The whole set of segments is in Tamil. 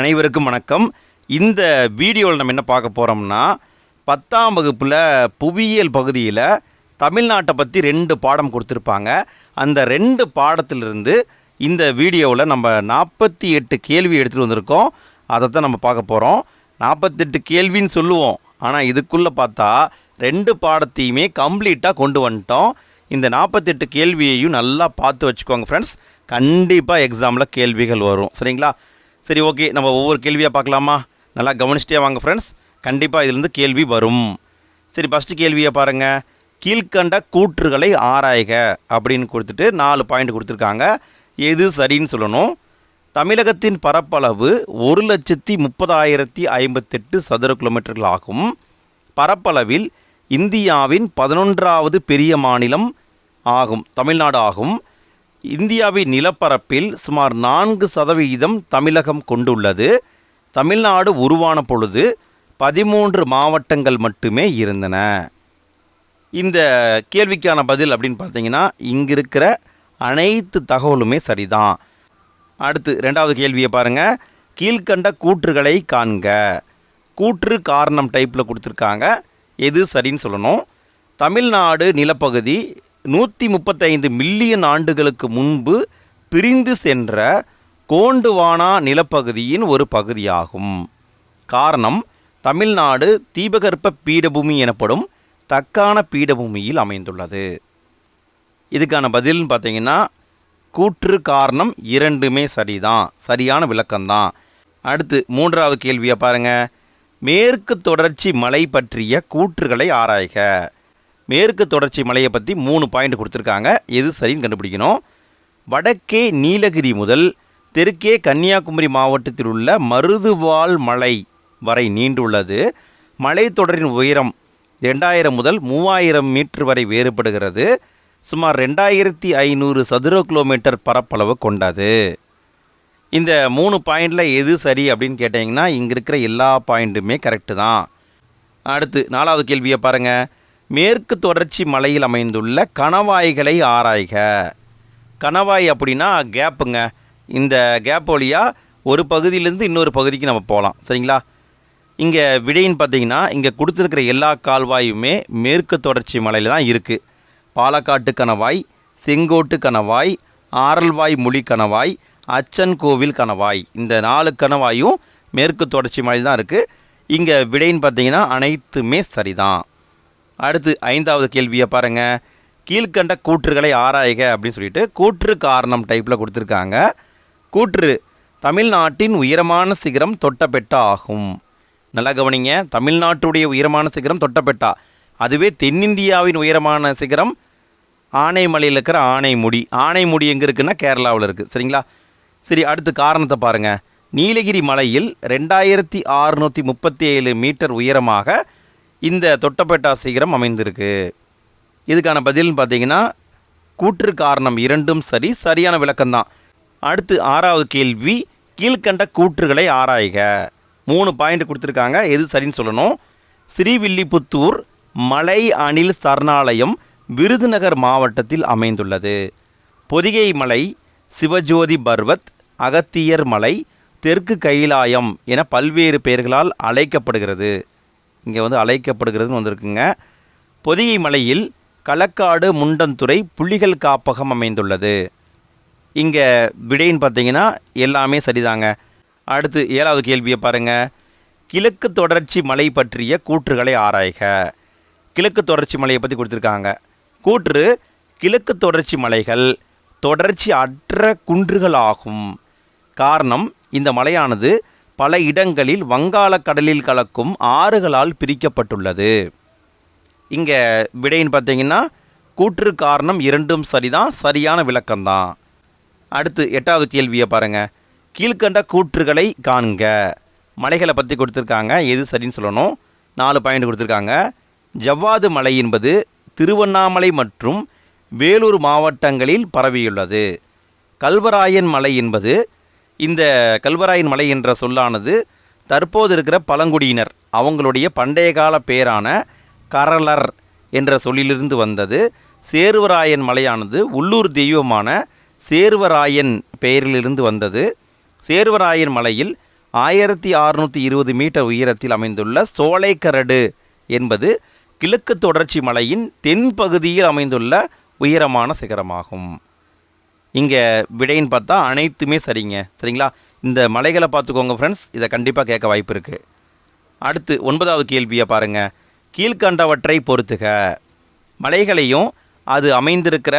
அனைவருக்கும் வணக்கம். இந்த வீடியோவில் நம்ம என்ன பார்க்க போகிறோம்னா பத்தாம் வகுப்பில் புவியியல் பகுதியில் தமிழ்நாட்டை பற்றி ரெண்டு பாடம் கொடுத்துருப்பாங்க. அந்த ரெண்டு பாடத்திலிருந்து இந்த வீடியோவில் நம்ம நாற்பத்தி எட்டு கேள்வி எடுத்துகிட்டு வந்திருக்கோம். அதை தான் நம்ம பார்க்க போகிறோம் நாற்பத்தெட்டு கேள்வின்னு சொல்லுவோம். ஆனால் இதுக்குள்ளே பார்த்தா ரெண்டு பாடத்தையுமே கம்ப்ளீட்டாக கொண்டு வந்துட்டோம். இந்த நாற்பத்தெட்டு கேள்வியையும் நல்லா பார்த்து வச்சுக்கோங்க ஃப்ரெண்ட்ஸ் கண்டிப்பாக எக்ஸாமில் கேள்விகள் வரும். சரிங்களா? சரி ஓகே நம்ம ஒவ்வொரு கேள்வியாக பார்க்கலாமா? நல்லா கவனிச்சிட்டே வாங்க ஃப்ரெண்ட்ஸ் கண்டிப்பாக இதுலேருந்து கேள்வி வரும். சரி ஃபஸ்ட்டு கேள்வியை பாருங்கள் கீழ்கண்ட கூற்றுகளை ஆராய்க அப்படின்னு கொடுத்துட்டு நாலு பாயிண்ட் கொடுத்துருக்காங்க. எது சரின்னு சொல்லணும். தமிழகத்தின் பரப்பளவு ஒரு லட்சத்தி முப்பதாயிரத்தி ஐம்பத்தெட்டு சதுர கிலோமீட்டர்கள் ஆகும். பரப்பளவில் இந்தியாவின் பதினொன்றாவது பெரிய மாநிலம் ஆகும் தமிழ்நாடு ஆகும். இந்தியாவின் நிலப்பரப்பில் சுமார் நான்கு சதவிகிதம் தமிழகம் கொண்டுள்ளது. தமிழ்நாடு உருவான பொழுது பதிமூன்று மாவட்டங்கள் மட்டுமே இருந்தன. இந்த கேள்விக்கான பதில் அப்படின்னு பார்த்தீங்கன்னா இங்கே இருக்கிற அனைத்து தகவலுமே சரிதான். அடுத்து ரெண்டாவது கேள்வியை பாருங்கள் கீழ்கண்ட கூற்றுகளை காண்க. கூற்று காரணம் டைப்பில் கொடுத்துருக்காங்க. எது சரின்னு சொல்லணும். தமிழ்நாடு நிலப்பகுதி நூற்றி முப்பத்தைந்து மில்லியன் ஆண்டுகளுக்கு முன்பு பிரிந்து சென்ற கோண்டுவானா நிலப்பகுதியின் ஒரு பகுதியாகும். காரணம் தமிழ்நாடு தீபகற்ப பீடபூமி எனப்படும் தக்கான பீடபூமியில் அமைந்துள்ளது. இதுக்கான பதில்னு பார்த்தீங்கன்னா கூற்று காரணம் இரண்டுமே சரிதான் சரியான விளக்கம்தான். அடுத்து மூன்றாவது கேள்வியை பாருங்கள் மேற்கு தொடர்ச்சி மலை பற்றிய கூற்றுகளை ஆராய்க. மேற்கு தொடர்ச்சி மலையை பற்றி மூணு பாயிண்ட் கொடுத்துருக்காங்க. எது சரின்னு கண்டுபிடிக்கணும். வடக்கே நீலகிரி முதல் தெற்கே கன்னியாகுமரி மாவட்டத்தில் உள்ள மருதுவால் மலை வரை நீண்டுள்ளது. மலைத்தொடரின் உயரம் ரெண்டாயிரம் முதல் மூவாயிரம் மீட்டர் வரை வேறுபடுகிறது. சுமார் ரெண்டாயிரத்தி ஐநூறு சதுர கிலோமீட்டர் பரப்பளவு கொண்டது. இந்த மூணு பாயிண்டில் எது சரி அப்படின்னு கேட்டிங்கன்னா இங்கே இருக்கிற எல்லா பாயிண்ட்டுமே கரெக்டு தான். அடுத்து நாலாவது கேள்வியை பாருங்கள் மேற்கு தொடர்ச்சி மலையில் அமைந்துள்ள கணவாய்களை ஆராய்க. கணவாய் அப்படின்னா கேப்புங்க. இந்த கேப் வழியாக ஒரு பகுதியிலேருந்து இன்னொரு பகுதிக்கு நம்ம போகலாம். சரிங்களா? இங்கே விடைன்னு பார்த்தீங்கன்னா இங்கே கொடுத்துருக்கிற எல்லா கால்வாயுமே மேற்கு தொடர்ச்சி மலையில் தான் இருக்குது பாலக்காட்டு கணவாய் செங்கோட்டு கணவாய் ஆரல்வாய் மொழி கணவாய் அச்சன் கோவில் கணவாய். இந்த நாலு கணவாயும் மேற்கு தொடர்ச்சி மலையில் தான் இருக்குது இங்கே விடைன்னு பார்த்தீங்கன்னா அனைத்துமே சரிதான். அடுத்து ஐந்தாவது கேள்வியை பாருங்கள் கீழ்கண்ட கூற்றுகளை ஆராய்க அப்படின்னு சொல்லிட்டு கூற்று காரணம் டைப்பில் கொடுத்துருக்காங்க. கூற்று தமிழ்நாட்டின் உயரமான சிகரம் தொட்டபெட்டா ஆகும். நல்லா கவனிங்க தமிழ்நாட்டுடைய உயரமான சிகரம் தொட்டபெட்டா. அதுவே தென்னிந்தியாவின் உயரமான சிகரம் ஆனைமலையில் இருக்கிற ஆனைமுடி. ஆனைமுடி எங்கே இருக்குன்னா கேரளாவில் இருக்குது சரிங்களா? சரி அடுத்து காரணத்தை பாருங்கள் நீலகிரி மலையில் ரெண்டாயிரத்தி அறுநூற்றி முப்பத்தி ஏழு மீட்டர் உயரமாக இந்த தொட்டப்பேட்டா சிகரம் அமைந்திருக்கு. இதுக்கான பதில்னு பார்த்தீங்கன்னா கூற்று காரணம் இரண்டும் சரி சரியான விளக்கம்தான். அடுத்து ஆறாவது கேள்வி கீழ்கண்ட கூற்றுகளை ஆராய்க. மூணு பாயிண்ட் கொடுத்துருக்காங்க எது சரின்னு சொல்லணும். ஸ்ரீவில்லிபுத்தூர் மலை அணில் சரணாலயம் விருதுநகர் மாவட்டத்தில் அமைந்துள்ளது. பொதிகை மலை சிவஜோதி பர்வத் அகத்தியர் மலை தெற்கு கைலாயம் என பல்வேறு பெயர்களால் அழைக்கப்படுகிறது. இங்கே வந்து அழைக்கப்படுகிறதுன்னு வந்திருக்குங்க. பொதிகை மலையில் களக்காடு முண்டந்துறை புலிகள் காப்பகம் அமைந்துள்ளது. இங்கே விடைன்னு பார்த்தீங்கன்னா எல்லாமே சரிதாங்க. அடுத்து ஏழாவது கேள்வியை பாருங்கள் கிழக்கு தொடர்ச்சி மலை பற்றிய கூற்றுகளை ஆராய்க. கிழக்கு தொடர்ச்சி மலையை பற்றி கொடுத்துருக்காங்க. கூற்று கிழக்கு தொடர்ச்சி மலைகள் தொடர்ச்சி அற்ற குன்றுகளாகும். காரணம் இந்த மலையானது பல இடங்களில் வங்காளக் கடலில் கலக்கும் ஆறுகளால் பிரிக்கப்பட்டுள்ளது. இங்கே விடைன்னு பார்த்தீங்கன்னா கூற்று காரணம் இரண்டும் சரிதான் சரியான விளக்கம்தான். அடுத்து எட்டாவது கேள்வியை பாருங்கள் கீழ்கண்ட கூற்றுகளை காண்க. மலைகளை பற்றி கொடுத்துருக்காங்க. எது சரின்னு சொல்லணும். நாலு பாயிண்ட் கொடுத்துருக்காங்க. ஜவ்வாது மலை என்பது திருவண்ணாமலை மற்றும் வேலூர் மாவட்டங்களில் பரவியுள்ளது. கல்வராயன் மலை என்பது இந்த கல்வராயன் மலை என்ற சொல்லானது தற்போது இருக்கிற பழங்குடியினர் அவங்களுடைய பண்டைய கால பேரான கரளர் என்ற சொல்லிலிருந்து வந்தது. சேர்வராயன் மலையானது உள்ளூர் தெய்வமான சேர்வராயன் பெயரிலிருந்து வந்தது. சேர்வராயன் மலையில் ஆயிரத்தி அறுநூற்றி இருபது மீட்டர் உயரத்தில் அமைந்துள்ள சோலைக்கரடு என்பது கிழக்கு தொடர்ச்சி மலையின் தென்பகுதியில் அமைந்துள்ள உயரமான சிகரமாகும். இங்கே விடைன்னு பார்த்தா அனைத்துமே சரிங்க. சரிங்களா? இந்த மலைகளை பார்த்துக்கோங்க ஃப்ரெண்ட்ஸ் இதை கண்டிப்பாக கேட்க வாய்ப்பு இருக்குது அடுத்து ஒன்பதாவது கேள்வியை பாருங்கள் கீழ்கண்டவற்றை பொறுத்துக. மலைகளையும் அது அமைந்திருக்கிற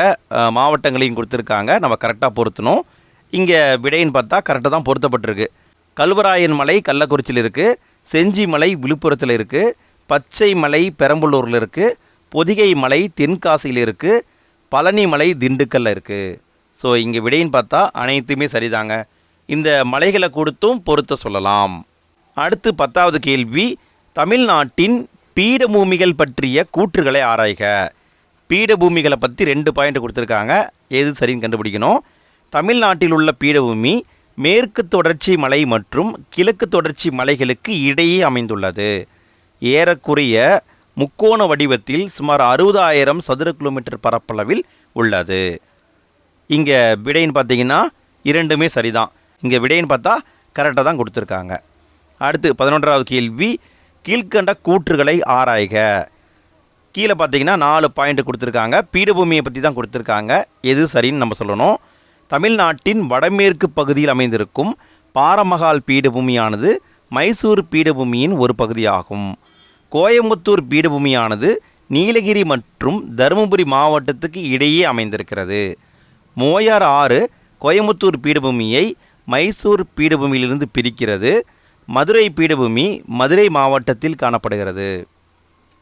மாவட்டங்களையும் கொடுத்துருக்காங்க. நம்ம கரெக்டாக பொருத்தணும். இங்கே விடைன்னு பார்த்தா கரெக்டாக தான் பொருத்தப்பட்டிருக்கு. கல்வராயன் மலை கள்ளக்குறிச்சியில் இருக்குது செஞ்சி மலை விழுப்புரத்தில் இருக்குது பச்சை மலை பெரம்பலூரில் இருக்குது பொதிகை மலை தென்காசியில் இருக்குது பழனி மலை திண்டுக்கல்ல இருக்குது ஸோ இங்கே விடைன்னு பார்த்தா அனைத்துமே சரிதாங்க. இந்த மலைகளை கொடுத்தும் பொருத்த சொல்லலாம். அடுத்து பத்தாவது கேள்வி தமிழ்நாட்டின் பீடபூமிகள் பற்றிய கூற்றுகளை ஆராய்க. பீடபூமிகளை பற்றி ரெண்டு பாயிண்ட் கொடுத்துருக்காங்க. எது சரின்னு கண்டுபிடிக்கணும். தமிழ்நாட்டில் உள்ள பீடபூமி மேற்கு தொடர்ச்சி மலை மற்றும் கிழக்கு தொடர்ச்சி மலைகளுக்கு இடையே அமைந்துள்ளது. ஏறக்குறைய முக்கோண வடிவத்தில் சுமார் அறுபதாயிரம் சதுர கிலோமீட்டர் பரப்பளவில் உள்ளது. இங்கே விடைன்னு பார்த்தீங்கன்னா இரண்டுமே சரிதான். இங்கே விடைன்னு பார்த்தா கரெக்டாக தான் கொடுத்துருக்காங்க. அடுத்து பதினொன்றாவது கேள்வி கீழ்க்கண்ட கூற்றுகளை ஆராய்க. கீழே பார்த்தீங்கன்னா நாலு பாயிண்ட் கொடுத்துருக்காங்க. பீடபூமியை பற்றி தான் கொடுத்துருக்காங்க. எது சரின்னு நம்ம சொல்லணும். தமிழ்நாட்டின் வடமேற்கு பகுதியில் அமைந்திருக்கும் பாரமகால் பீடபூமியானது மைசூர் பீடபூமியின் ஒரு பகுதியாகும். கோயம்புத்தூர் பீடபூமியானது நீலகிரி மற்றும் தருமபுரி மாவட்டத்துக்கு இடையே அமைந்திருக்கிறது. மோயார் ஆறு கோயம்புத்தூர் பீடபூமியை மைசூர் பீடபூமியிலிருந்து பிரிக்கிறது. மதுரை பீடபூமி மதுரை மாவட்டத்தில் காணப்படுகிறது.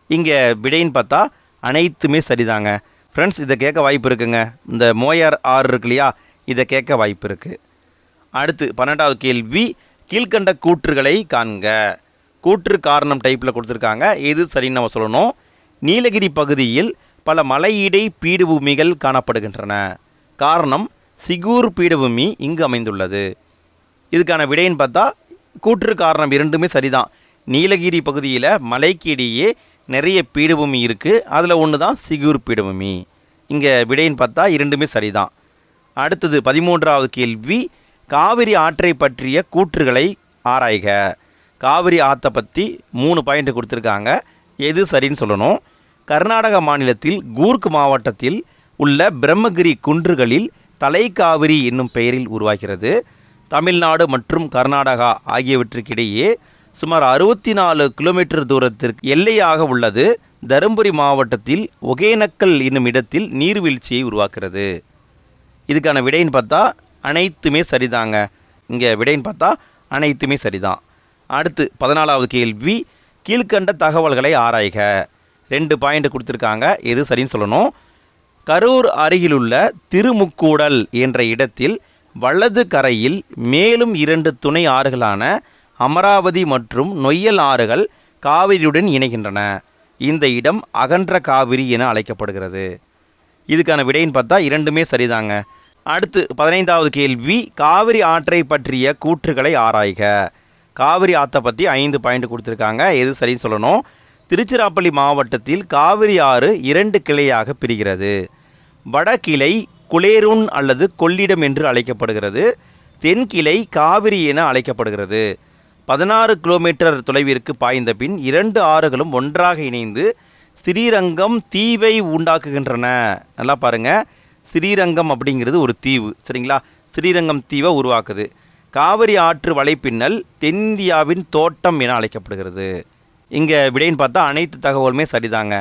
இங்கே விடைன்னு பார்த்தா அனைத்துமே சரிதாங்க. ஃப்ரெண்ட்ஸ் இதை கேட்க வாய்ப்பு இருக்குங்க. இந்த மோயார் ஆறு இருக்கு இல்லையா? இதை கேட்க வாய்ப்பு இருக்குது அடுத்து பன்னெண்டாவது கேள்வி கீழ்க்கண்ட கூற்றுகளை காண்க. கூற்று காரணம் டைப்பில் கொடுத்துருக்காங்க. எது சரின்னு நம்ம சொல்லணும். நீலகிரி பகுதியில் பல மலையீடை பீடபூமிகள் காணப்படுகின்றன. காரணம் சிகூர் பீடபூமி இங்கு அமைந்துள்ளது. இதுக்கான விடைன்னு பார்த்தா கூற்று காரணம் இரண்டுமே சரிதான். நீலகிரி பகுதியில் மலைக்கு இடையே நிறைய பீடபூமி இருக்குது அதில் ஒன்று தான் சிகூர் பீடபூமி. இங்கே விடைன்னு பார்த்தா இரண்டுமே சரிதான். அடுத்தது பதிமூன்றாவது கேள்வி காவிரி ஆற்றை பற்றிய கூற்றுகளை ஆராய்க. காவிரி ஆற்றை பற்றி மூணு பாயிண்ட் கொடுத்துருக்காங்க. எது சரின்னு சொல்லணும். கர்நாடக மாநிலத்தில் கூர்க் மாவட்டத்தில் உள்ள பிரம்மகிரி குன்றுகளில் தலைக்காவிரி என்னும் பெயரில் உருவாகிறது. தமிழ்நாடு மற்றும் கர்நாடகா ஆகியவற்றுக்கிடையே சுமார் அறுபத்தி நாலு கிலோமீட்டர் தூரத்திற்கு எல்லையாக உள்ளது. தருமபுரி மாவட்டத்தில் ஒகேனக்கல் என்னும் இடத்தில் நீர்வீழ்ச்சியை உருவாக்குறது இதுக்கான விடைன்னு பார்த்தா அனைத்துமே சரிதாங்க. இங்கே விடைன்னு பார்த்தா அனைத்துமே சரிதான். அடுத்து பதினாலாவது கேள்வி கீழ்க்கண்ட தகவல்களை ஆராய்க. ரெண்டு பாயிண்ட் கொடுத்துருக்காங்க. எது சரின்னு சொல்லணும்? கரூர் அருகிலுள்ள திருமுக்கூடல் என்ற இடத்தில் வலது கரையில் மேலும் இரண்டு துணை ஆறுகளான அமராவதி மற்றும் நொய்யல் ஆறுகள் காவிரியுடன் இணைகின்றன. இந்த இடம் அகன்ற காவிரி என அழைக்கப்படுகிறது. இதுக்கான விடைன்னு பார்த்தா இரண்டுமே சரிதாங்க. அடுத்து பதினைந்தாவது கேள்வி காவிரி ஆற்றை பற்றிய கூற்றுகளை ஆராய்க. காவிரி ஆற்றை பற்றி ஐந்து பாயிண்ட் கொடுத்துருக்காங்க. எது சரின்னு சொல்லணும்? திருச்சிராப்பள்ளி மாவட்டத்தில் காவிரி ஆறு இரண்டு கிளையாக பிரிகிறது. வடகிளை குளேருன் அல்லது கொள்ளிடம் என்று அழைக்கப்படுகிறது. தென்கிளை காவிரி என அழைக்கப்படுகிறது. பதினாறு கிலோமீட்டர் தொலைவிற்கு பாய்ந்த பின் இரண்டு ஆறுகளும் ஒன்றாக இணைந்து ஸ்ரீரங்கம் தீவை உண்டாக்குகின்றன. நல்லா பாருங்க. ஸ்ரீரங்கம் அப்படிங்கிறது ஒரு தீவு. சரிங்களா? ஸ்ரீரங்கம் தீவை உருவாக்குது. காவிரி ஆற்று வலைப்பின்னல் தென்னிந்தியாவின் தோட்டம் என அழைக்கப்படுகிறது. இங்கே விடைன்னு பார்த்தா அனைத்து தகவலுமே சரிதாங்க.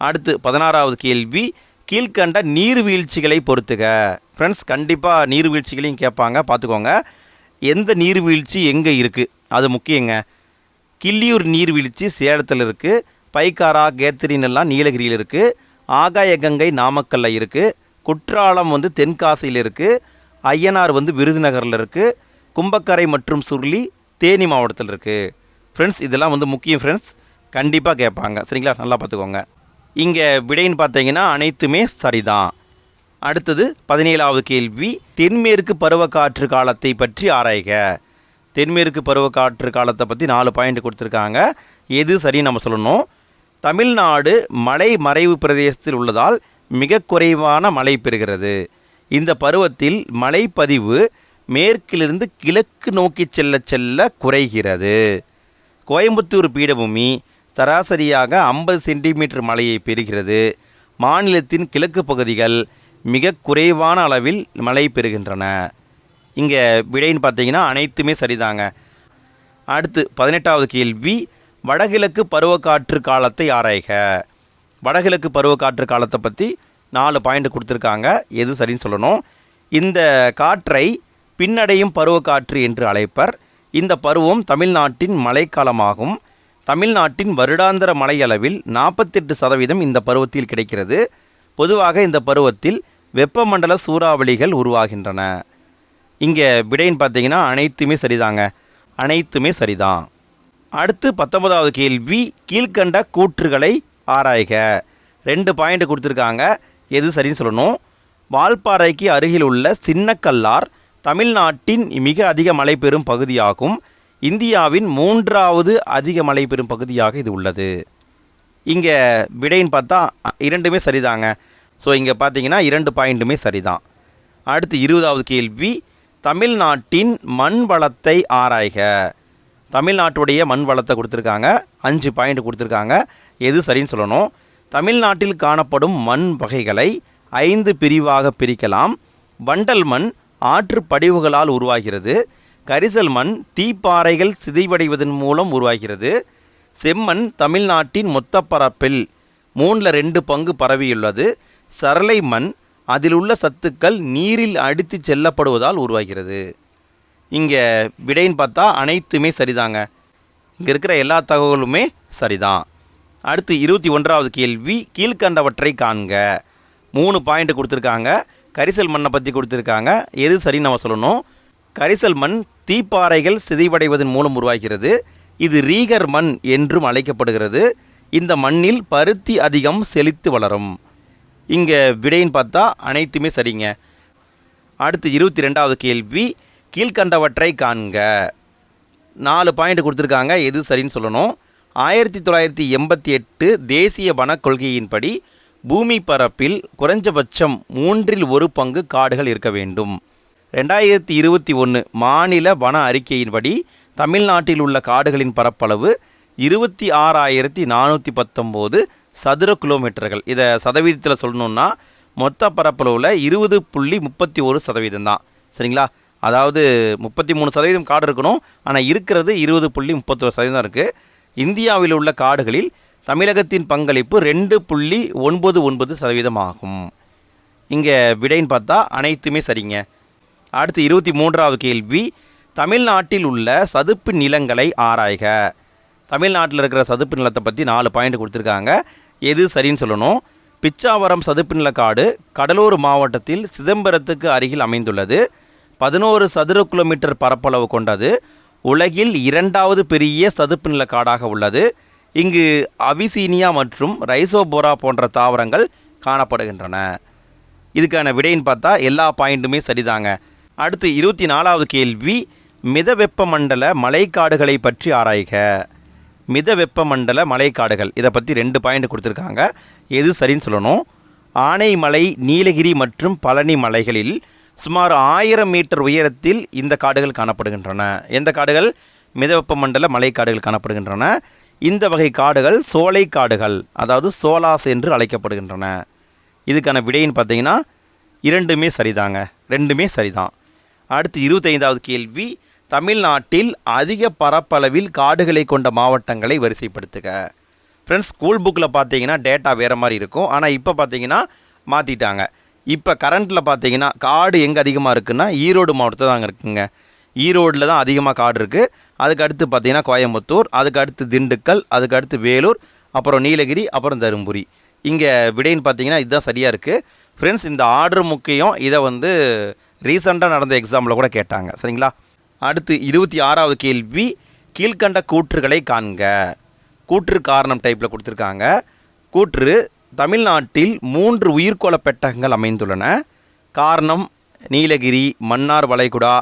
அடுத்து பதினாறாவது கேள்வி கீழ்கண்ட நீர்வீழ்ச்சிகளை பொறுத்துக. ஃப்ரெண்ட்ஸ் கண்டிப்பாக நீர்வீழ்ச்சிகளையும் கேட்பாங்க பார்த்துக்கோங்க. எந்த நீர்வீழ்ச்சி எங்கே இருக்குது அது முக்கியங்க. கிள்ளியூர் நீர்வீழ்ச்சி சேலத்தில் இருக்குது பைக்காரா கேத்ரின் எல்லாம் நீலகிரியில் இருக்குது ஆகாய கங்கை நாமக்கல்ல இருக்குது குற்றாலம் வந்து தென்காசியில் இருக்குது ஐயனார் வந்து விருதுநகரில் இருக்குது கும்பக்கரை மற்றும் சுருளி தேனி மாவட்டத்தில் இருக்குது ஃப்ரெண்ட்ஸ் இதெல்லாம் வந்து முக்கியம் ஃப்ரெண்ட்ஸ் கண்டிப்பாக கேட்பாங்க. சரிங்களா? நல்லா பார்த்துக்கோங்க. இங்கே விடைன்னு பார்த்தீங்கன்னா அனைத்துமே சரிதான். அடுத்தது பதினேழாவது கேள்வி. தென்மேற்கு பருவக்காற்று காலத்தை பற்றி ஆராய்க. தென்மேற்கு பருவக்காற்று காலத்தை பற்றி நாலு பாயிண்ட் கொடுத்துருக்காங்க. எது சரின்னு நம்ம சொல்லணும். தமிழ்நாடு மலை மறைவு பிரதேசத்தில் உள்ளதால் மிக குறைவான மழை பெறுகிறது. இந்த பருவத்தில் மழைப்பதிவு மேற்கிலிருந்து கிழக்கு நோக்கி செல்ல செல்ல குறைகிறது. கோயம்புத்தூர் பீடபூமி சராசரியாக ஐம்பது சென்டிமீட்டர் மழையை பெறுகிறது. மாநிலத்தின் கிழக்கு பகுதிகள் மிக குறைவான அளவில் மழை பெறுகின்றன. இங்கே விடைன்னு பார்த்தீங்கன்னா அனைத்துமே சரிதாங்க. அடுத்து பதினெட்டாவது கேள்வி வடகிழக்கு பருவக்காற்று காலத்தை ஆராய்க. வடகிழக்கு பருவக்காற்று காலத்தை பற்றி நாலு பாயிண்ட் கொடுத்துருக்காங்க. எது சரின்னு சொல்லணும். இந்த காற்றை பின்னடையும் பருவக்காற்று என்று அழைப்பர். இந்த பருவம் தமிழ்நாட்டின் மழைக்காலமாகும். தமிழ்நாட்டின் வருடாந்திர மழையளவில் நாற்பத்தெட்டு சதவீதம் இந்த பருவத்தில் கிடைக்கிறது. பொதுவாக இந்த பருவத்தில் வெப்பமண்டல சூறாவளிகள் உருவாகின்றன. இங்கே விடைன்னு பார்த்தீங்கன்னா அனைத்துமே சரிதாங்க. அனைத்துமே சரிதான். அடுத்து பத்தொன்பதாவது கேள்வி கீழ்கண்ட கூற்றுகளை ஆராய்க. ரெண்டு பாயிண்ட் கொடுத்துருக்காங்க. எது சரின்னு சொல்லணும்? வால்பாறைக்கு அருகில் உள்ள சின்னக்கல்லார் தமிழ்நாட்டின் மிக அதிக மழை பெறும் பகுதியாகும். இந்தியாவின் மூன்றாவது அதிக மழை பெறும் பகுதியாக இது உள்ளது. இங்கே விடைன்னு பார்த்தா இரண்டுமே சரிதாங்க. ஸோ இங்கே பார்த்தீங்கன்னா இரண்டு பாயிண்ட்டுமே சரிதான். அடுத்து இருபதாவது கேள்வி. தமிழ்நாட்டின் மண் வளத்தை ஆராய்க. தமிழ்நாட்டுடைய மண் வளத்தை கொடுத்துருக்காங்க. அஞ்சு பாயிண்ட் கொடுத்துருக்காங்க. எது சரின்னு சொல்லணும். தமிழ்நாட்டில் காணப்படும் மண் வகைகளை ஐந்து பிரிவாக பிரிக்கலாம். வண்டல் மண் ஆற்று படிவுகளால் உருவாகிறது. கரிசல் மண் தீப்பாறைகள் சிதைவடைவதன் மூலம் உருவாகிறது. செம்மண் தமிழ்நாட்டின் மொத்த பரப்பில் மூணில் ரெண்டு பங்கு பரவியுள்ளது. சரளை மண் அதில் உள்ள சத்துக்கள் நீரில் அடித்து செல்லப்படுவதால் உருவாகிறது. இங்கே விடைன்னு பார்த்தா அனைத்துமே சரிதாங்க. இங்கே இருக்கிற எல்லா தகவலுமே சரிதான் அடுத்து இருபத்தி ஒன்றாவது கேள்வி கீழ்கண்டவற்றை காண்க. மூணு பாயிண்ட் கொடுத்துருக்காங்க. கரிசல் மண்ணை பற்றி கொடுத்துருக்காங்க. எது சரின்னு நம்ம சொல்லணும். கரிசல் மண் தீப்பாறைகள் சிதைவடைவதன் மூலம் உருவாகிறது. இது ரீகர் மண் என்றும் அழைக்கப்படுகிறது. இந்த மண்ணில் பருத்தி அதிகம் செழித்து வளரும். இங்கே விடைன்னு பார்த்தா அனைத்துமே சரிங்க. அடுத்து இருபத்தி ரெண்டாவது கேள்வி. கீழ்கண்டவற்றை காண்க. நாலு பாயிண்ட் கொடுத்துருக்காங்க. எது சரின்னு சொல்லணும். ஆயிரத்தி தொள்ளாயிரத்தி எண்பத்தி எட்டு தேசிய வனக் கொள்கையின்படி பூமி பரப்பில் குறைஞ்சபட்சம் மூன்றில் ஒரு பங்கு காடுகள் இருக்க வேண்டும். ரெண்டாயிரத்தி இருபத்தி ஒன்று மாநில வன அறிக்கையின்படி தமிழ்நாட்டில் உள்ள காடுகளின் பரப்பளவு இருபத்தி ஆறாயிரத்தி நானூற்றி பத்தொம்போது சதுர கிலோமீட்டர்கள். இதை சதவீதத்தில் சொல்லணுன்னா மொத்த பரப்பளவில் இருபது புள்ளி முப்பத்தி ஒரு சதவீதம் தான் சரிங்களா? அதாவது முப்பத்தி மூணு சதவீதம் காடு இருக்கணும். ஆனால் இருக்கிறது இருபது புள்ளி முப்பத்தொரு சதவீதம் இருக்குது இந்தியாவில் உள்ள காடுகளில் தமிழகத்தின் பங்களிப்பு ரெண்டு புள்ளி ஒன்பது ஒன்பது சதவீதம் ஆகும். இங்கே விடைன்னு பார்த்தா அனைத்துமே சரிங்க. அடுத்து இருபத்தி மூன்றாவது கேள்வி தமிழ்நாட்டில் உள்ள சதுப்பு நிலங்களை ஆராய்க. தமிழ்நாட்டில் இருக்கிற சதுப்பு நிலத்தை பற்றி நாலு பாயிண்ட் கொடுத்துருக்காங்க. எது சரின்னு சொல்லணும். பிச்சாவரம் சதுப்பு நிலக்காடு கடலூர் மாவட்டத்தில் சிதம்பரத்துக்கு அருகில் அமைந்துள்ளது. பதினோரு சதுர கிலோமீட்டர் பரப்பளவு கொண்டது. உலகில் இரண்டாவது பெரிய சதுப்பு நிலக்காடாக உள்ளது. இங்கு அவிசீனியா மற்றும் ரைசோபோரா போன்ற தாவரங்கள் காணப்படுகின்றன. இதுக்கான விடைன்னு பார்த்தா எல்லா பாயிண்ட்டுமே சரிதாங்க. அடுத்து இருபத்தி நாலாவது கேள்வி மித வெப்பமண்டல மலைக்காடுகளை பற்றி ஆராய்க. மித வெப்பமண்டல மலைக்காடுகள் இதை பற்றி ரெண்டு பாயிண்ட் கொடுத்துருக்காங்க. எது சரின்னு சொல்லணும். ஆனைமலை நீலகிரி மற்றும் பழனி மலைகளில் சுமார் ஆயிரம் மீட்டர் உயரத்தில் இந்த காடுகள் காணப்படுகின்றன. எந்த காடுகள்? மித வெப்பமண்டல மலைக்காடுகள் காணப்படுகின்றன. இந்த வகை காடுகள் சோலை காடுகள் அதாவது சோலாஸ் என்று அழைக்கப்படுகின்றன. இதுக்கான விடைன்னு பார்த்தீங்கன்னா இரண்டுமே சரிதாங்க. ரெண்டுமே சரிதான். அடுத்து இருபத்தைந்தாவது கேள்வி தமிழ்நாட்டில் அதிக பரப்பளவில் காடுகளை கொண்ட மாவட்டங்களை வரிசைப்படுத்துக. ஃப்ரெண்ட்ஸ் ஸ்கூல் புக்கில் பார்த்தீங்கன்னா டேட்டா வேறு மாதிரி இருக்கும். ஆனால் இப்போ பார்த்தீங்கன்னா மாற்றிட்டாங்க இப்போ கரண்ட்டில் பார்த்தீங்கன்னா காடு எங்கே அதிகமாக இருக்குன்னா ஈரோடு மாவட்டத்தில் தாங்க இருக்குங்க. ஈரோடில் தான் அதிகமாக காடு இருக்குது அதுக்கு அடுத்து பார்த்திங்கன்னா கோயம்புத்தூர் அதுக்கு அடுத்து திண்டுக்கல் அதுக்கு அடுத்து வேலூர் அப்புறம் நீலகிரி அப்புறம் தருமபுரி. இங்கே விடைன்னு பார்த்தீங்கன்னா இதுதான் சரியாக இருக்குது ஃப்ரெண்ட்ஸ் இந்த ஆர்டர் முக்கியம். இதை வந்து ரீசெண்டாக நடந்த எக்ஸாமில் கூட கேட்டாங்க. சரிங்களா? அடுத்து இருபத்தி ஆறாவது கேள்வி கீழ்கண்ட கூற்றுகளை காண்க. கூற்று காரணம் டைப்பில் கொடுத்துருக்காங்க. கூற்று தமிழ்நாட்டில் மூன்று உயிர்கோள பெட்டகங்கள் அமைந்துள்ளன. காரணம் நீலகிரி மன்னார் வளைகுடா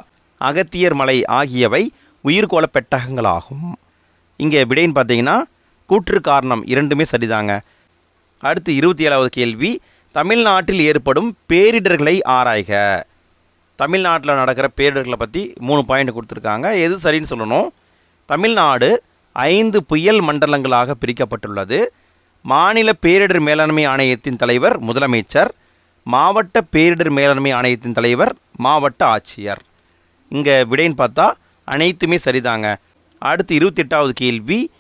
அகத்தியர் மலை ஆகியவை உயிர்கோள பெட்டகங்களாகும். இங்கே விடைன்னு பார்த்தீங்கன்னா கூற்று காரணம் இரண்டுமே சரிதாங்க. அடுத்து இருபத்தி ஏழாவது கேள்வி தமிழ்நாட்டில் ஏற்படும் பேரிடர்களை ஆராய்க. தமிழ்நாட்டில் நடக்கிற பேரிடர்களை பற்றி மூணு பாயிண்ட் கொடுத்துருக்காங்க. எது சரின்னு சொல்லணும். தமிழ்நாடு ஐந்து புயல் மண்டலங்களாக பிரிக்கப்பட்டுள்ளது. மாநில பேரிடர் மேலாண்மை ஆணையத்தின் தலைவர் முதலமைச்சர் மாவட்ட பேரிடர் மேலாண்மை ஆணையத்தின் தலைவர் மாவட்ட ஆட்சியர். இங்கே விடைன்னு பார்த்தா அனைத்துமே சரிதாங்க. அடுத்து இருபத்தெட்டாவது கேள்வி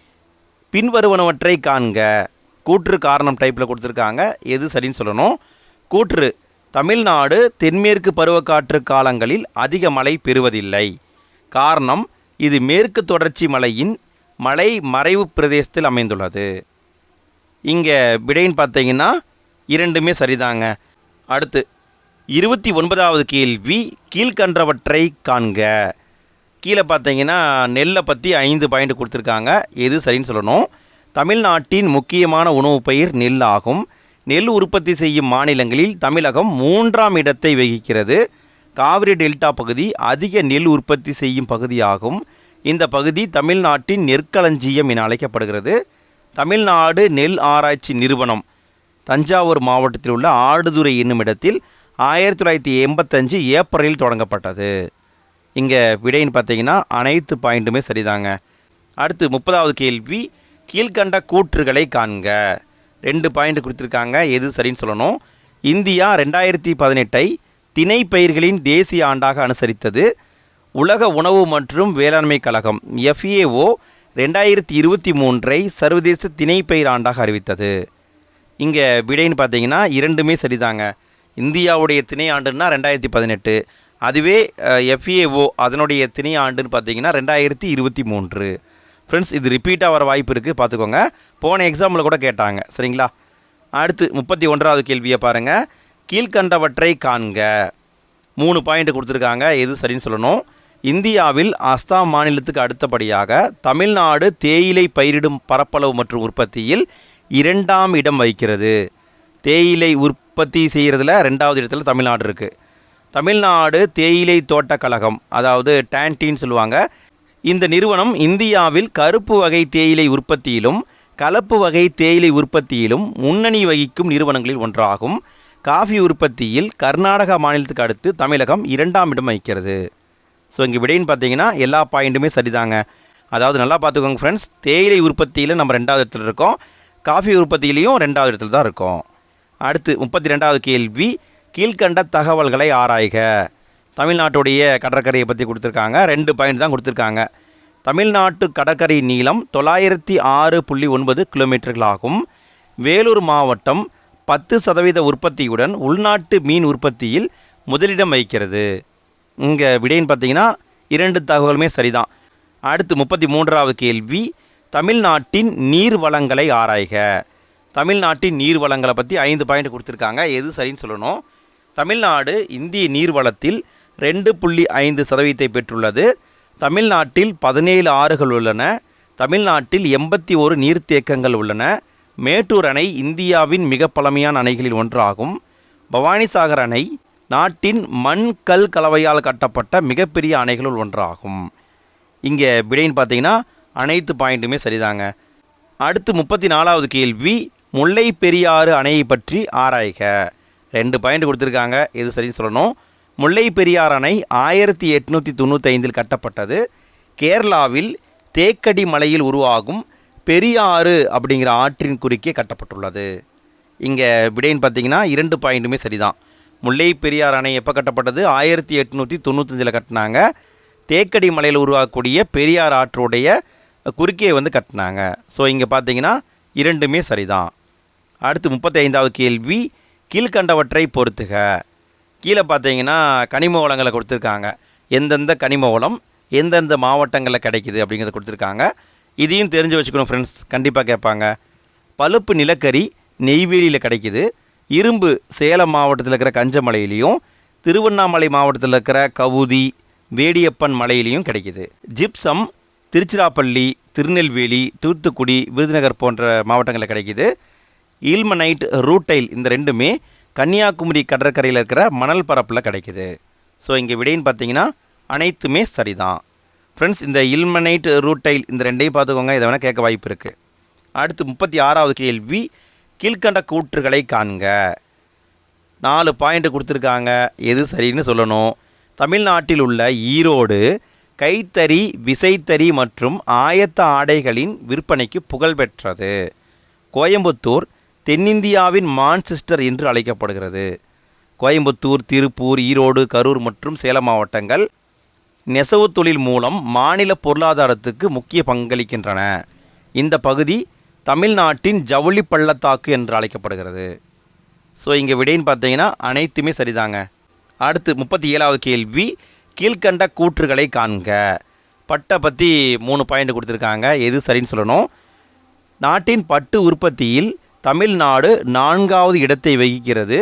பின்வருவனவற்றை காண்க. கூற்று காரணம் டைப்பில் கொடுத்துருக்காங்க. எது சரின்னு சொல்லணும். கூற்று தமிழ்நாடு தென்மேற்கு பருவக்காற்று காலங்களில் அதிக மழை பெறுவதில்லை. காரணம் இது மேற்கு தொடர்ச்சி மலையின் மலை மறைவு பிரதேசத்தில் அமைந்துள்ளது. இங்கே விடைன்னு பார்த்தீங்கன்னா இரண்டுமே சரிதாங்க. அடுத்து இருபத்தி ஒன்பதாவது கேள்வி கீழ்கன்றவற்றை காண்க. கீழே பார்த்தீங்கன்னா நெல்லை பற்றி ஐந்து பாயிண்ட் கொடுத்துருக்காங்க. எது சரின்னு சொல்லணும். தமிழ்நாட்டின் முக்கியமான உணவுப் பயிர் நெல் ஆகும் நெல் உற்பத்தி செய்யும் மாநிலங்களில் தமிழகம் மூன்றாம் இடத்தை வகிக்கிறது. காவிரி டெல்டா பகுதி அதிக நெல் உற்பத்தி செய்யும் பகுதியாகும். இந்த பகுதி தமிழ்நாட்டின் நெற்களஞ்சியம் என அழைக்கப்படுகிறது. தமிழ்நாடு நெல் ஆராய்ச்சி நிறுவனம் தஞ்சாவூர் மாவட்டத்தில் உள்ள ஆடுதுறை என்னும் இடத்தில் ஆயிரத்தி தொள்ளாயிரத்தி எண்பத்தஞ்சு ஏப்ரலில் தொடங்கப்பட்டது. இங்கே விடைன்னு பார்த்தீங்கன்னா அனைத்து பாயிண்ட்டுமே சரிதாங்க. அடுத்து முப்பதாவது கேள்வி கீழ்கண்ட கூற்றுகளை காண்க. ரெண்டு பாயிண்ட் கொடுத்துருக்காங்க எது சரின்னு சொல்லணும். இந்தியா ரெண்டாயிரத்தி பதினெட்டை திணை பயிர்களின் தேசிய ஆண்டாக அனுசரித்தது. உலக உணவு மற்றும் வேளாண்மை கழகம் எஃப்ஏஓ ரெண்டாயிரத்தி இருபத்தி மூன்றை சர்வதேச திணைப்பயிர் ஆண்டாக அறிவித்தது. இங்கே விடைன்னு பார்த்தீங்கன்னா இரண்டுமே சரிதாங்க. இந்தியாவுடைய திணை ஆண்டுன்னா ரெண்டாயிரத்தி பதினெட்டு. அதுவே எஃப்ஏஓ அதனுடைய திணை ஆண்டுன்னு பார்த்தீங்கன்னா ரெண்டாயிரத்தி இருபத்தி மூன்று. ஃப்ரெண்ட்ஸ் இது ரிப்பீட்டாக வர வாய்ப்பு இருக்குது பார்த்துக்கோங்க போன எக்ஸாமில் கூட கேட்டாங்க. சரிங்களா? அடுத்து முப்பத்தி ஒன்றாவது கேள்வியை பாருங்கள் கீழ்கண்டவற்றை காண்க. மூணு பாயிண்ட் கொடுத்துருக்காங்க. எது சரின்னு சொல்லணும். இந்தியாவில் அஸ்ஸாம் மாநிலத்துக்கு அடுத்தபடியாக தமிழ்நாடு தேயிலை பயிரிடும் பரப்பளவு மற்றும் உற்பத்தியில் இரண்டாம் இடம் வகிக்கிறது. தேயிலை உற்பத்தி செய்கிறதுல ரெண்டாவது இடத்துல தமிழ்நாடு இருக்குது தமிழ்நாடு தேயிலை தோட்டக் கழகம் அதாவது டேன்டின்னு சொல்லுவாங்க. இந்த நிறுவனம் இந்தியாவில் கருப்பு வகை தேயிலை உற்பத்தியிலும் கலப்பு வகை தேயிலை உற்பத்தியிலும் முன்னணி வகிக்கும் நிறுவனங்களில் ஒன்றாகும். காஃபி உற்பத்தியில் கர்நாடகா மாநிலத்துக்கு அடுத்து தமிழகம் இரண்டாம் இடம் வகிக்கிறது. ஸோ இங்கே விடைன்னு பார்த்தீங்கன்னா எல்லா பாயிண்ட்டுமே சரிதாங்க. அதாவது நல்லா பார்த்துக்கோங்க ஃப்ரெண்ட்ஸ் தேயிலை உற்பத்தியில் நம்ம ரெண்டாவது இடத்துல இருக்கோம். காஃபி உற்பத்தியிலையும் ரெண்டாவது இடத்துல தான் இருக்கோம். அடுத்து முப்பத்தி ரெண்டாவது கேள்வி கீழ்கண்ட தகவல்களை ஆராய்க. தமிழ்நாட்டுடைய கடற்கரையை பற்றி கொடுத்துருக்காங்க. ரெண்டு பாயிண்ட் தான் கொடுத்துருக்காங்க. தமிழ்நாட்டு கடற்கரை நீளம் தொள்ளாயிரத்தி ஆறு புள்ளி ஒன்பது கிலோமீட்டர்கள் ஆகும் வேலூர் மாவட்டம் பத்து சதவீத உற்பத்தியுடன் உள்நாட்டு மீன் உற்பத்தியில் முதலிடம் வகிக்கிறது. இங்கே விடைன்னு பார்த்தீங்கன்னா இரண்டு தகவலுமே சரிதான். அடுத்து முப்பத்தி மூன்றாவது கேள்வி தமிழ்நாட்டின் நீர் வளங்களை ஆராய்க. தமிழ்நாட்டின் நீர் வளங்களை பற்றி ஐந்து பாயிண்ட் கொடுத்துருக்காங்க. எது சரின்னு சொல்லணும். தமிழ்நாடு இந்திய நீர்வளத்தில் ரெண்டு புள்ளி ஐந்து சதவீதத்தை பெற்றுள்ளது. தமிழ்நாட்டில் பதினேழு ஆறுகள் உள்ளன. தமிழ்நாட்டில் எண்பத்தி ஒரு நீர்த்தேக்கங்கள் உள்ளன. மேட்டூர் அணை இந்தியாவின் மிக பழமையான அணைகளில் ஒன்றாகும். பவானிசாகர் அணை நாட்டின் மண் கல் கலவையால் கட்டப்பட்ட மிகப்பெரிய அணைகளுள் ஒன்றாகும். இங்கே விடைன்னு பார்த்தீங்கன்னா அனைத்து பாயிண்ட்டுமே சரிதாங்க. அடுத்து முப்பத்தி நாலாவது கேள்வி. முல்லை பெரியாறு அணையை பற்றி ஆராய்க. ரெண்டு பாயிண்ட் கொடுத்துருக்காங்க. எது சரின்னு சொல்லணும். முல்லை பெரியார் அணை ஆயிரத்தி எட்நூற்றி தொண்ணூத்தைந்தில் கட்டப்பட்டது. கேரளாவில் தேக்கடி மலையில் உருவாகும் பெரியாறு அப்படிங்கிற ஆற்றின் குறுக்கே கட்டப்பட்டுள்ளது. இங்கே விடைன்னு பார்த்தீங்கன்னா இரண்டு பாயிண்ட்டுமே சரிதான். முல்லை பெரியார் அணை எப்போ கட்டப்பட்டது? ஆயிரத்தி எட்நூற்றி தொண்ணூத்தஞ்சில் கட்டினாங்க. தேக்கடி மலையில் உருவாக்கக்கூடிய பெரியார் ஆற்றுடைய குறுக்கே வந்து கட்டினாங்க. ஸோ இங்கே பார்த்தீங்கன்னா இரண்டுமே சரிதான். அடுத்து முப்பத்தி ஐந்தாவது கேள்வி கீழ்கண்டவற்றை பொறுத்துக. கீழே பார்த்தீங்கன்னா கனிம வளங்களை கொடுத்துருக்காங்க. எந்தெந்த கனிம வளம் எந்தெந்த மாவட்டங்களில் கிடைக்குது அப்படிங்கிறத கொடுத்துருக்காங்க. இதையும் தெரிஞ்சு வச்சுக்கணும் ஃப்ரெண்ட்ஸ் கண்டிப்பாக கேட்பாங்க. பழுப்பு நிலக்கரி நெய்வேலியில் கிடைக்குது. இரும்பு சேலம் மாவட்டத்தில் இருக்கிற கஞ்சமலையிலையும் திருவண்ணாமலை மாவட்டத்தில் இருக்கிற கவுதி வேடியப்பன் மலையிலையும் கிடைக்குது. ஜிப்சம் திருச்சிராப்பள்ளி திருநெல்வேலி தூத்துக்குடி விருதுநகர் போன்ற மாவட்டங்களில் கிடைக்குது. ஈல்மனைட் ரூட்டைல் இந்த ரெண்டுமே கன்னியாகுமரி கடற்கரையில் இருக்கிற மணல் பரப்பில் கிடைக்குது. ஸோ இங்கே விடைன்னு பார்த்தீங்கன்னா அனைத்துமே சரிதான். ஃப்ரெண்ட்ஸ் இந்த இல்மனைட் ரூட்டைல் இந்த ரெண்டையும் பார்த்துக்கோங்க இதை வேணால் கேட்க வாய்ப்பு இருக்குது அடுத்து முப்பத்தி ஆறாவது கேள்வி கீழ்கண்ட கூற்றுகளை காண்க. நாலு பாயிண்ட் கொடுத்துருக்காங்க எது சரின்னு சொல்லணும். தமிழ்நாட்டில் உள்ள ஈரோடு கைத்தறி விசைத்தறி மற்றும் ஆயத்த ஆடைகளின் விற்பனைக்கு புகழ் பெற்றது. கோயம்புத்தூர் தென்னிந்தியாவின் மான்செஸ்டர் என்று அழைக்கப்படுகிறது. கோயம்புத்தூர் திருப்பூர் ஈரோடு கரூர் மற்றும் சேலம் மாவட்டங்கள் நெசவு தொழில் மூலம் மாநில பொருளாதாரத்துக்கு முக்கிய பங்களிக்கின்றன. இந்த பகுதி தமிழ்நாட்டின் ஜவுளி பள்ளத்தாக்கு என்று அழைக்கப்படுகிறது. ஸோ இங்கே விடைன்னு பார்த்தீங்கன்னா அனைத்துமே சரிதாங்க. அடுத்து முப்பத்தி ஏழாவது கேள்வி கீழ்கண்ட கூற்றுகளை காண்க. பட்டை பற்றி மூணு பாயிண்ட் கொடுத்துருக்காங்க. எது சரின்னு சொல்லணும். நாட்டின் பட்டு உற்பத்தியில் தமிழ்நாடு நான்காவது இடத்தை வகிக்கிறது.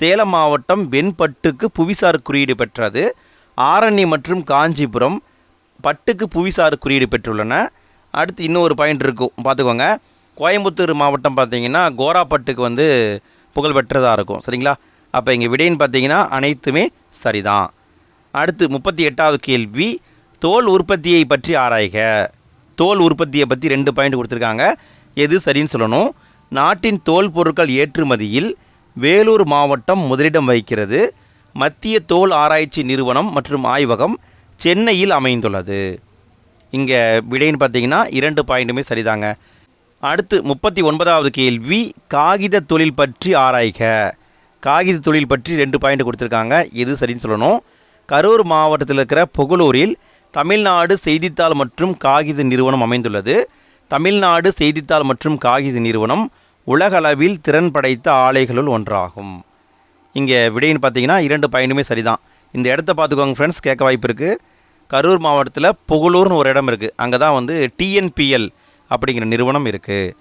சேலம் மாவட்டம் வெண்பட்டுக்கு புவிசார் குறியீடு பெற்றது. ஆரணி மற்றும் காஞ்சிபுரம் பட்டுக்கு புவிசார் குறியீடு பெற்றுள்ளன. அடுத்து இன்னொரு பாயிண்ட் இருக்கும். பார்த்துக்கோங்க. கோயம்புத்தூர் மாவட்டம் பார்த்தீங்கன்னா கோராப்பட்டுக்கு வந்து புகழ்பெற்றதாக இருக்கும். சரிங்களா? அப்போ இங்கே விடைன்னு பார்த்தீங்கன்னா அனைத்துமே சரிதான். அடுத்து முப்பத்தி எட்டாவது கேள்வி. தோல் உற்பத்தியை பற்றி ஆராய்க. தோல் உற்பத்தியை பற்றி ரெண்டு பாயிண்ட் கொடுத்துருக்காங்க. எது சரின்னு சொல்லணும். நாட்டின் தோல் பொருட்கள் ஏற்றுமதியில் வேலூர் மாவட்டம் முதலிடம் வகிக்கிறது. மத்திய தோல் ஆராய்ச்சி நிறுவனம் மற்றும் ஆய்வகம் சென்னையில் அமைந்துள்ளது. இங்கே விடைன்னு பார்த்தீங்கன்னா இரண்டு பாயிண்ட்டுமே சரிதாங்க. அடுத்து முப்பத்தி ஒன்பதாவது கேள்வி காகித தொழில் பற்றி ஆராய்க. காகித தொழில் பற்றி ரெண்டு பாயிண்ட் கொடுத்துருக்காங்க. எது சரின்னு சொல்லணும். கரூர் மாவட்டத்தில் இருக்கிற புகழூரில் தமிழ்நாடு செய்தித்தாள் மற்றும் காகித நிறுவனம் அமைந்துள்ளது. தமிழ்நாடு செய்தித்தாள் மற்றும் காகித நிறுவனம் உலகளவில் திறன் படைத்த ஆலைகளுள் ஒன்றாகும். இங்கே விடைன்னு பார்த்தீங்கன்னா இரண்டு பயனுமே சரிதான். இந்த இடத்த பார்த்துக்கோங்க ஃப்ரெண்ட்ஸ் கேட்க வாய்ப்பு இருக்குது கரூர் மாவட்டத்தில் புகழூர்னு ஒரு இடம் இருக்குது அங்கே தான் வந்து டிஎன்பிஎல் அப்படிங்கிற நிறுவனம் இருக்குது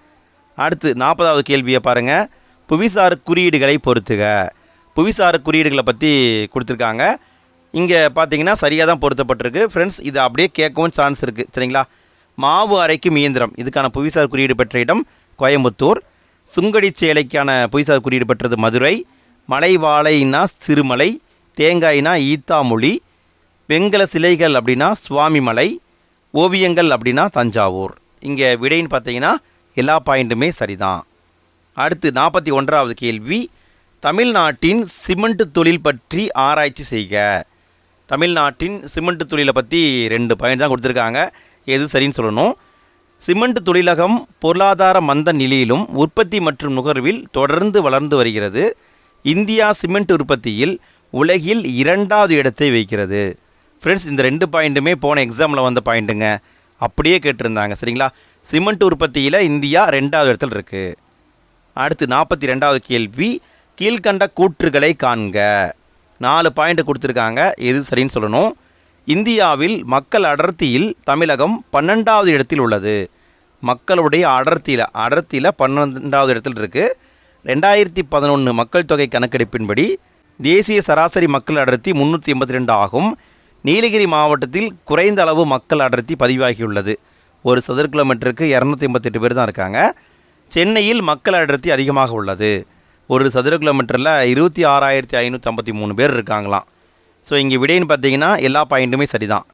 அடுத்து நாற்பதாவது கேள்வியை பாருங்கள் புவிசார் குறியீடுகளை பொறுத்துக. புவிசார் குறியீடுகளை பற்றி கொடுத்துருக்காங்க. இங்கே பார்த்தீங்கன்னா சரியாக தான் பொருத்தப்பட்டிருக்கு. ஃப்ரெண்ட்ஸ் இது அப்படியே கேட்கவும் சான்ஸ் இருக்குது சரிங்களா? மாவு அரைக்கும் இயந்திரம். இதுக்கான புவிசார் குறியீடு பெற்ற இடம் கோயம்புத்தூர். சுங்கடி சேலைக்கான புவிசார் குறியீடு பெற்றது மதுரை. மலை வாழைனா சிறுமலை தேங்காய்னா ஈத்தாமொழி வெங்கல சிலைகள் அப்படின்னா சுவாமிமலை ஓவியங்கள் அப்படின்னா தஞ்சாவூர். இங்கே விடைன்னு பார்த்தீங்கன்னா எல்லா பாயிண்ட்டுமே சரிதான். அடுத்து நாற்பத்தி ஒன்றாவது கேள்வி. தமிழ்நாட்டின் சிமெண்ட் தொழில் பற்றி ஆராய்ச்சி செய்க. தமிழ்நாட்டின் சிமெண்ட் தொழிலை பற்றி ரெண்டு பாயிண்ட் தான் கொடுத்துருக்காங்க. எது சரின்னு சொல்லணும். சிமெண்ட் தொழிலகம் பொருளாதார மந்த நிலையிலும் உற்பத்தி மற்றும் நுகர்வில் தொடர்ந்து வளர்ந்து வருகிறது. இந்தியா சிமெண்ட் உற்பத்தியில் உலகில் இரண்டாவது இடத்தை வைக்கிறது. ஃப்ரெண்ட்ஸ் இந்த ரெண்டு பாயிண்ட்டுமே போன எக்ஸாமில் வந்த பாயிண்ட்டுங்க. அப்படியே கேட்டிருந்தாங்க சரிங்களா? சிமெண்ட் உற்பத்தியில் இந்தியா ரெண்டாவது இடத்துல இருக்குது அடுத்து நாற்பத்தி ரெண்டாவது கேள்வி கீழ்கண்ட கூற்றுகளை காண்க. நாலு பாயிண்ட் கொடுத்துருக்காங்க எது சரின்னு சொல்லணும். இந்தியாவில் மக்கள் அடர்த்தியில் தமிழகம் பன்னெண்டாவது இடத்தில் உள்ளது. மக்களுடைய அடர்த்தியில் அடர்த்தியில் பன்னெண்டாவது இடத்தில் இருக்குது ரெண்டாயிரத்தி பதினொன்று மக்கள் தொகை கணக்கெடுப்பின்படி தேசிய சராசரி மக்கள் அடர்த்தி முந்நூற்றி எண்பத்தி ரெண்டு ஆகும். நீலகிரி மாவட்டத்தில் குறைந்த அளவு மக்கள் அடர்த்தி பதிவாகியுள்ளது. ஒரு சதுர கிலோமீட்டருக்கு இரநூத்தி எண்பத்தெட்டு பேர் தான் இருக்காங்க. சென்னையில் மக்கள் அடர்த்தி அதிகமாக உள்ளது. ஒரு சதுர கிலோமீட்டரில் இருபத்தி ஆறாயிரத்தி ஐநூற்றி ஐம்பத்தி மூணு பேர் இருக்காங்களாம். ஸோ இங்கே விடைன்னு பார்த்தீங்கன்னா எல்லா பாயிண்ட்டுமே சரிதான்.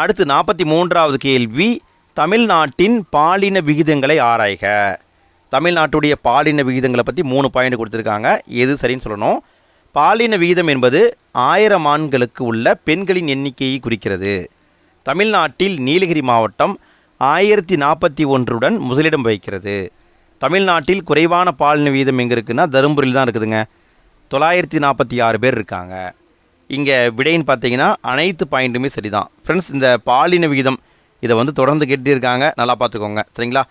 அடுத்து நாற்பத்தி மூன்றாவது கேள்வி தமிழ்நாட்டின் பாலின விகிதங்களை ஆராய்க. தமிழ்நாட்டுடைய பாலின விகிதங்களை பற்றி மூணு பாயிண்ட் கொடுத்துருக்காங்க. எது சரின்னு சொல்லணும். பாலின விகிதம் என்பது ஆயிரம் ஆண்களுக்கு உள்ள பெண்களின் எண்ணிக்கையை குறிக்கிறது. தமிழ்நாட்டில் நீலகிரி மாவட்டம் ஆயிரத்தி நாற்பத்தி ஒன்றுடன் முதலிடம் வகிக்கிறது. தமிழ்நாட்டில் குறைவான பாலின விகிதம் எங்கே இருக்குன்னா தருமபுரியில் தான் இருக்குதுங்க. தொள்ளாயிரத்தி நாற்பத்தி ஆறு பேர் இருக்காங்க. இங்கே விடைன்னு பார்த்தீங்கன்னா அனைத்து பாயிண்ட்டுமே சரிதான். ஃப்ரெண்ட்ஸ் இந்த பாலின விகிதம் இதை வந்து தொடர்ந்து கேட்டு இருக்காங்க நல்லா பார்த்துக்கோங்க. சரிங்களா?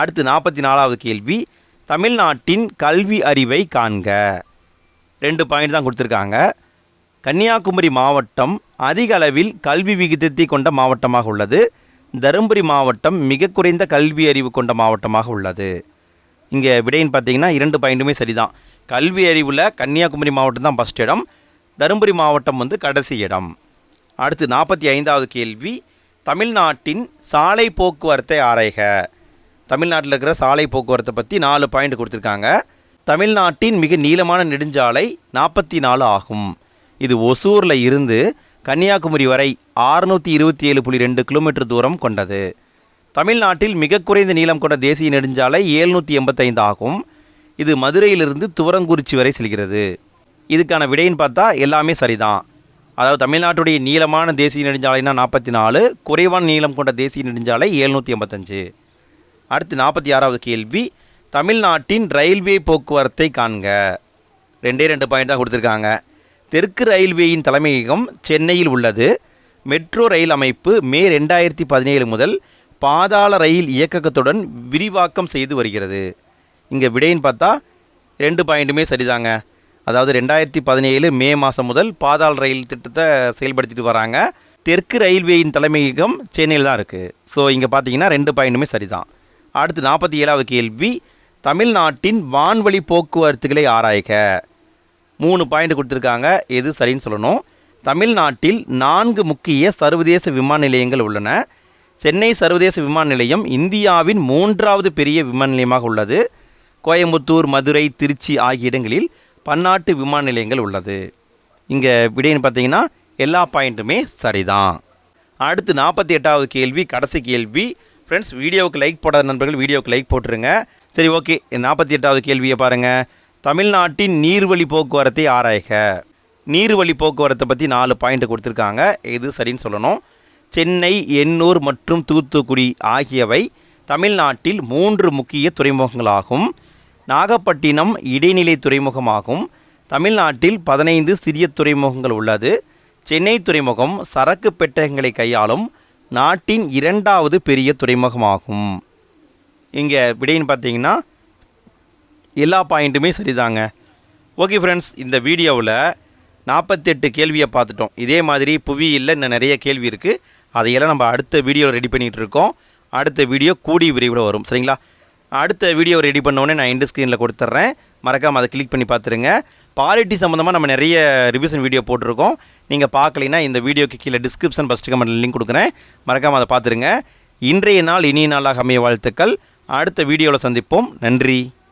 அடுத்து நாற்பத்தி நாலாவது கேள்வி. தமிழ்நாட்டின் கல்வி அறிவை காண்க. ரெண்டு பாயிண்ட் தான் கொடுத்துருக்காங்க. கன்னியாகுமரி மாவட்டம் அதிக அளவில் கல்வி விகிதத்தை கொண்ட மாவட்டமாக உள்ளது. தருமபுரி மாவட்டம் மிக குறைந்த கல்வி அறிவு கொண்ட மாவட்டமாக உள்ளது. இங்கே விடைன்னு பார்த்தீங்கன்னா இரண்டு பாயிண்ட்டுமே சரிதான். கல்வி அறிவில் கன்னியாகுமரி மாவட்டம் தான் ஃபஸ்ட் இடம். தருமபுரி மாவட்டம் வந்து கடைசி இடம். அடுத்து நாற்பத்தி ஐந்தாவது கேள்வி தமிழ்நாட்டின் சாலை போக்குவரத்தை ஆராய்க. தமிழ்நாட்டில் இருக்கிற சாலை போக்குவரத்தை பற்றி நாலு பாயிண்ட் கொடுத்துருக்காங்க. தமிழ்நாட்டின் மிக நீளமான நெடுஞ்சாலை நாற்பத்தி நாலு ஆகும். இது ஒசூரில் இருந்து கன்னியாகுமரி வரை ஆறுநூற்றி இருபத்தி ஏழு புள்ளி ரெண்டு கிலோமீட்டர் தூரம் கொண்டது. தமிழ்நாட்டில் மிக குறைந்த நீளம் கொண்ட தேசிய நெடுஞ்சாலை ஏழ்நூற்றி எண்பத்தைந்து ஆகும். இது மதுரையிலிருந்து துவரங்குறிச்சி வரை செல்கிறது. இதுக்கான விடைன்னு பார்த்தா எல்லாமே சரிதான். அதாவது தமிழ்நாட்டுடைய நீளமான தேசிய நெடுஞ்சாலைனா நாற்பத்தி நாலு குறைவான நீளம் கொண்ட தேசிய நெடுஞ்சாலை எழுநூற்றி ஐம்பத்தஞ்சு அடுத்து நாற்பத்தி ஆறாவது கேள்வி தமிழ்நாட்டின் ரயில்வே போக்குவரத்தை காண்க. ரெண்டே ரெண்டு பாயிண்ட் தான் கொடுத்துருக்காங்க. தெற்கு ரயில்வேயின் தலைமையகம் சென்னையில் உள்ளது. மெட்ரோ ரயில் அமைப்பு மே ரெண்டாயிரத்தி பதினேழு முதல் பாதாள ரயில் இயக்ககத்துடன் விரிவாக்கம் செய்து வருகிறது. இங்கே விடைன்னு பார்த்தா ரெண்டு பாயிண்ட்டுமே சரிதாங்க. அதாவது ரெண்டாயிரத்தி பதினேழு மே மாதம் முதல் பாதாள் ரயில் திட்டத்தை செயல்படுத்திட்டு வராங்க. தெற்கு ரயில்வேயின் தலைமையகம் சென்னையில் தான் இருக்குது ஸோ இங்கே பார்த்தீங்கன்னா ரெண்டு பாயிண்ட்டுமே சரிதான். அடுத்து நாற்பத்தி ஏழாவது கேள்வி தமிழ்நாட்டின் வான்வழி போக்குவரத்துகளை ஆராய்க. மூணு பாயிண்ட் கொடுத்துருக்காங்க. எது சரின்னு சொல்லணும். தமிழ்நாட்டில் நான்கு முக்கிய சர்வதேச விமான நிலையங்கள் உள்ளன. சென்னை சர்வதேச விமான நிலையம் இந்தியாவின் மூன்றாவது பெரிய விமான நிலையமாக உள்ளது. கோயம்புத்தூர் மதுரை திருச்சி ஆகிய இடங்களில் பன்னாட்டு விமான நிலையங்கள் உள்ளது. இங்கே விடைன்னு பார்த்தீங்கன்னா எல்லா பாயிண்ட்டுமே சரிதான். அடுத்து நாற்பத்தி எட்டாவது கேள்வி கடைசி கேள்வி. ஃப்ரெண்ட்ஸ் வீடியோவுக்கு லைக் போடாத நண்பர்கள் வீடியோவுக்கு லைக் போட்டுருங்க. சரி ஓகே நாற்பத்தி எட்டாவது கேள்வியை பாருங்கள் தமிழ்நாட்டின் நீர்வழி போக்குவரத்தை ஆராய்க. நீர்வழி போக்குவரத்தை பற்றி நாலு பாயிண்ட் கொடுத்துருக்காங்க. எது சரின்னு சொல்லணும். சென்னை எண்ணூர் மற்றும் தூத்துக்குடி ஆகியவை தமிழ்நாட்டில் மூன்று முக்கிய துறைமுகங்களாகும். நாகப்பட்டினம் இடைநிலை துறைமுகமாகும். தமிழ்நாட்டில் பதினைந்து சிறிய துறைமுகங்கள் உள்ளது. சென்னை துறைமுகம் சரக்கு பெட்டகங்களை கையாளும் நாட்டின் இரண்டாவது பெரிய துறைமுகமாகும். இங்கே விடைன்னு பார்த்தீங்கன்னா எல்லா பாயிண்ட்டுமே சரிதாங்க. ஓகே ஃப்ரெண்ட்ஸ் இந்த வீடியோவில் நாற்பத்தெட்டு கேள்வியை பார்த்துட்டோம். இதே மாதிரி புவியியல்ல இன்னும் நிறைய கேள்வி இருக்குது அதையெல்லாம் நம்ம அடுத்த வீடியோவில் ரெடி பண்ணிகிட்டு இருக்கோம். அடுத்த வீடியோ கூடி விரைவில் வரும். சரிங்களா? அடுத்த வீடியோ ரெடி பண்ணோடனே நான் எண்டு ஸ்க்ரீனில் கொடுத்துட்றேன். மறக்காமல் அதை கிளிக் பண்ணி பார்த்துருங்க. பாலிட்டி சம்மந்தமாக நம்ம நிறைய ரிவிஷன் வீடியோ போட்டிருக்கோம். நீங்கள் பார்க்கலைன்னா இந்த வீடியோக்கு கீழே டிஸ்கிரிப்ஷன் ஃபஸ்ட்டு கமெண்ட் லிங்க் கொடுக்குறேன். மறக்காமல் அதை பார்த்துருங்க. இன்றைய நாள் இனிய நாளாக அமைய வாழ்த்துக்கள். அடுத்த வீடியோவில் சந்திப்போம். நன்றி.